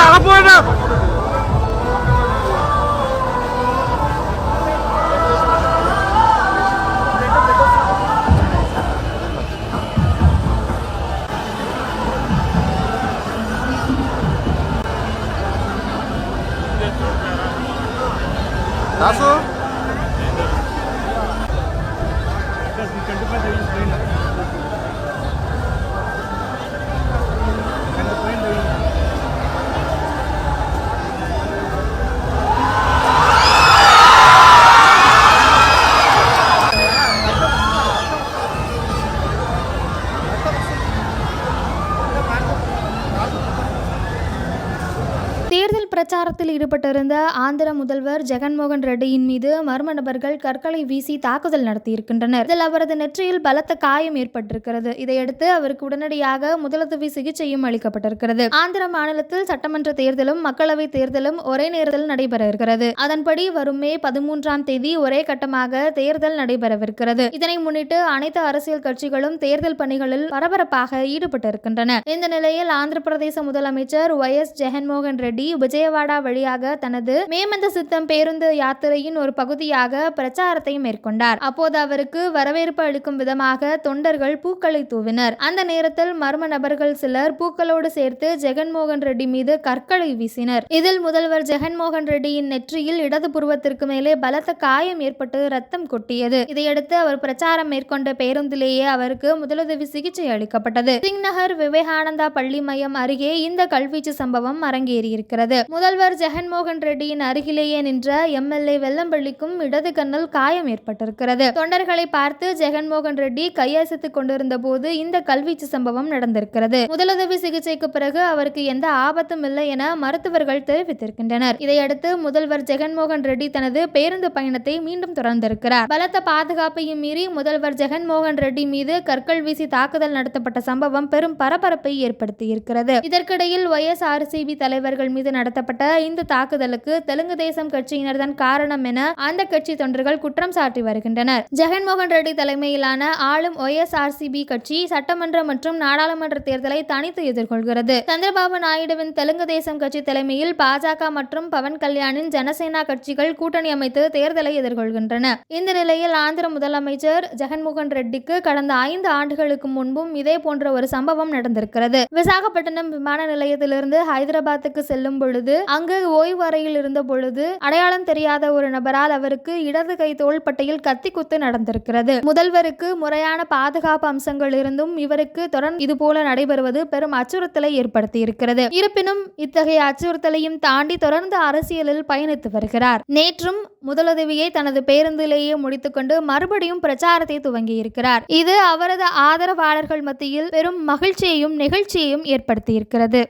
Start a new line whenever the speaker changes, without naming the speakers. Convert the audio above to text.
ఆపోయినా Tasso? Das ist die könnte man nicht sehen.
தேர்தல் பிரச்சாரத்தில் ஈடுபட்டிருந்த ஆந்திர முதல்வர் ஜெகன்மோகன் ரெட்டியின் மீது மர்ம நபர்கள் கற்களை வீசி தாக்குதல் நடத்தியிருக்கின்றனர். இதில் அவரது நெற்றியில் பலத்த காயம் ஏற்பட்டிருக்கிறது. இதையடுத்து அவருக்கு உடனடியாக முதலுதவி சிகிச்சையும் அளிக்கப்பட்டிருக்கிறது. ஆந்திர மாநிலத்தில் சட்டமன்ற தேர்தலும் மக்களவை தேர்தலும் ஒரே நேரத்தில் நடைபெற இருக்கிறது. அதன்படி வரும் மே பதிமூன்றாம் தேதி ஒரே கட்டமாக தேர்தல் நடைபெறவிருக்கிறது. இதனை முன்னிட்டு அனைத்து அரசியல் கட்சிகளும் தேர்தல் பணிகளில் பரபரப்பாக ஈடுபட்டிருக்கின்றன. இந்த நிலையில் ஆந்திர பிரதேச முதலமைச்சர் ஒய் எஸ் ஜெகன்மோகன் ரெட்டி விஜயவாடா வழியாக தனது மேமந்த சித்தம் பேருந்து யாத்திரையின் ஒரு பகுதியாக பிரச்சாரத்தை மேற்கொண்டார். அப்போது அவருக்கு வரவேற்பு அளிக்கும் விதமாக தொண்டர்கள் பூக்களை தூவினர். அந்த நேரத்தில் மர்ம நபர்கள் சிலர் பூக்களோடு சேர்த்து ஜெகன்மோகன் ரெட்டி மீது கற்களை வீசினர். இதில் முதல்வர் ஜெகன்மோகன் ரெட்டியின் நெற்றியில் இடது புருவத்திற்கு மேலே பலத்த காயம் ஏற்பட்டு ரத்தம் கொட்டியது. இதையடுத்து அவர் பிரச்சாரம் மேற்கொண்ட பேருந்திலேயே அவருக்கு முதலுதவி சிகிச்சை அளிக்கப்பட்டது. சிங் நகர் விவேகானந்தா பள்ளி மையம் அருகே இந்த கல்வீச்சு சம்பவம் அரங்கேறியிருக்கிறது. முதல்வர் ஜெகன்மோகன் ரெட்டியின் அருகிலேயே நின்ற எம்எல்ஏ வெள்ளம்பள்ளிக்கும் இடது கண்ணில் காயம் ஏற்பட்டிருக்கிறது. தொண்டர்களை பார்த்து ஜெகன்மோகன் ரெட்டி கையசைத்துக் கொண்டிருந்த போது இந்த கல்வீச்சு சம்பவம் நடந்திருக்கிறது. முதலுதவி சிகிச்சைக்கு பிறகு அவருக்கு எந்த ஆபத்தும் இல்லை என மருத்துவர்கள் தெரிவித்திருக்கின்றனர். இதையடுத்து முதல்வர் ஜெகன்மோகன் ரெட்டி தனது பேருந்து பயணத்தை மீண்டும் தொடர்ந்திருக்கிறார். பலத்த பாதுகாப்பையும் மீறி முதல்வர் ஜெகன்மோகன் ரெட்டி மீது கற்கள் வீசி தாக்குதல் நடத்தப்பட்ட சம்பவம் பெரும் பரபரப்பை ஏற்படுத்தியிருக்கிறது. இதற்கிடையில் ஒய்எஸ்ஆர்சிபி தலைவர்கள் மீது நடத்தப்பட்ட இந்த தாக்குதலுக்கு தெலுங்கு தேசம் கட்சியினர் தான் காரணம் என அந்த கட்சி தொண்டர்கள் குற்றம் சாட்டி வருகின்றனர். ஜெகன்மோகன் ரெட்டி தலைமையிலான ஆளும் ஒய்எஸ்ஆர்சிபி கட்சி சட்டமன்ற மற்றும் நாடாளுமன்ற தேர்தலை தனித்து எதிர்கொள்கிறது. சந்திரபாபு நாயுடுவின் தெலுங்கு தேசம் கட்சி தலைமையில் பாஜக மற்றும் பவன் கல்யாணின் ஜனசேனா கட்சிகள் கூட்டணி அமைத்து தேர்தலை எதிர்கொள்கின்றன. இந்த நிலையில் ஆந்திர முதலமைச்சர் ஜெகன்மோகன் ரெட்டிக்கு கடந்த ஐந்து ஆண்டுகளுக்கு முன்பும் இதே போன்ற ஒரு சம்பவம் நடந்திருக்கிறது. விசாகப்பட்டினம் விமான நிலையத்திலிருந்து ஹைதராபாத்துக்கு செல்லும் பொழுது அங்கு ஓய்வறையில் இருந்த பொழுது அடையாளம் தெரியாத ஒரு நபரால் அவருக்கு இடது கை தோள்பட்டையில் கத்தி குத்து நடந்திருக்கிறது. முதல்வருக்கு முறையான பாதுகாப்பு அம்சங்கள் இருந்தும் இவருக்கு தொடர்ந்து இதுபோல நடைபெறுவது பெரும் அச்சுறுத்தலை ஏற்படுத்தி இருக்கிறது இருப்பினும் இத்தகைய அச்சுறுத்தலையும் தாண்டி தொடர்ந்து அரசியலில் பயணித்து வருகிறார். நேற்றும் முதலுதவியை தனது பேருந்திலேயே முடித்துக்கொண்டு மறுபடியும் பிரச்சாரத்தை துவங்கி இருக்கிறார் இது அவரது ஆதரவாளர்கள் மத்தியில் பெரும் மகிழ்ச்சியையும் நெகிழ்ச்சியையும் ஏற்படுத்தியிருக்கிறது.